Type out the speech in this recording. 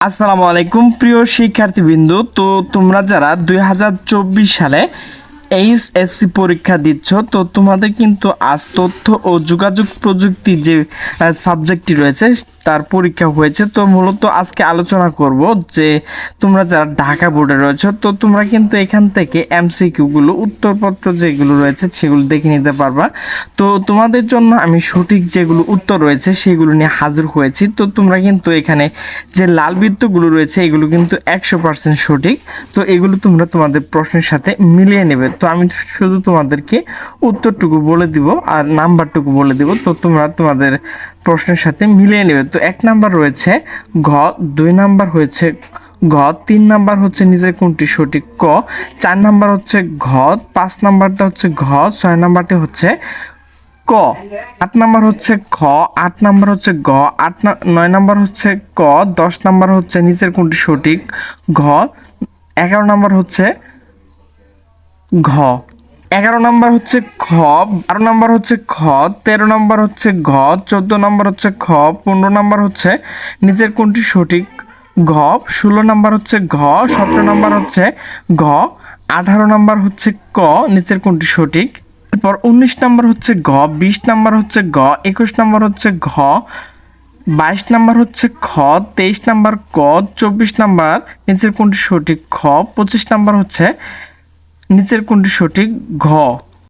আসসালামু আলাইকুম প্রিয় শিক্ষার্থীবৃন্দ। তো তোমরা যারা দুই হাজার চব্বিশ সালে এইচএসসি পরীক্ষা দিচ্ছ, তো তোমাদের কিন্তু আজ তথ্য ও যোগাযোগ প্রযুক্তি যে সাবজেক্টটি রয়েছে, তার পরীক্ষা হয়েছে। তো মূলত আজকে আলোচনা করব যে, তোমরা যারা ঢাকা বোর্ডে রয়েছে, তো তোমরা কিন্তু এখান থেকে এমসিকিউগুলো, উত্তরপত্র যেগুলো রয়েছে, সেগুলো দেখে নিতে পারবা। তো তোমাদের জন্য আমি সঠিক যেগুলো উত্তর রয়েছে, সেগুলো নিয়ে হাজির হয়েছি। তো তোমরা কিন্তু এখানে যে লাল বৃত্তগুলো রয়েছে, এগুলো কিন্তু একশো পার্সেন্ট সঠিক। তো এগুলো তোমরা তোমাদের প্রশ্নের সাথে মিলিয়ে নেবে। তো আমি শুধু তোমাদেরকে উত্তরটুকু বলে দিব আর নাম্বারটুকু বলে দিব, তো তোমরা তোমাদের প্রশ্নের সাথে মিলিয়ে নেবে। তো এক নাম্বার রয়েছে ঘ, দুই নাম্বার হয়েছে ঘ, তিন নাম্বার হচ্ছে নিজের কোনটি সঠিক ক, চার নাম্বার হচ্ছে ঘ, পাঁচ নাম্বারটা হচ্ছে ঘ, ছয় নাম্বারটি হচ্ছে ক আট নাম্বার হচ্ছে খ, আট নাম্বার হচ্ছে গ, আট নয় নাম্বার হচ্ছে ক, দশ নাম্বার হচ্ছে নিচের কোনটি সঠিক ঘ এগারো নাম্বার হচ্ছে ঘ এগারো নাম্বার হচ্ছে খ বারো নাম্বার হচ্ছে খ তেরো নাম্বার হচ্ছে ঘ চোদ্দ নাম্বার হচ্ছে খ পনেরো নাম্বার হচ্ছে নিচের কোনটি সঠিক ঘ ষোলো নাম্বার হচ্ছে ঘ সতেরো নাম্বার হচ্ছে ঘ আঠারো নাম্বার হচ্ছে ক নিচের কোনটি সঠিক এরপর উনিশ নাম্বার হচ্ছে ঘ বিশ নাম্বার হচ্ছে ঘ একুশ নাম্বার হচ্ছে ঘ বাইশ নাম্বার হচ্ছে খ তেইশ নাম্বার ক চব্বিশ নাম্বার নিচের কোনটি সঠিক খ পঁচিশ নাম্বার হচ্ছে নিচের কোনটি সঠিক ঘ।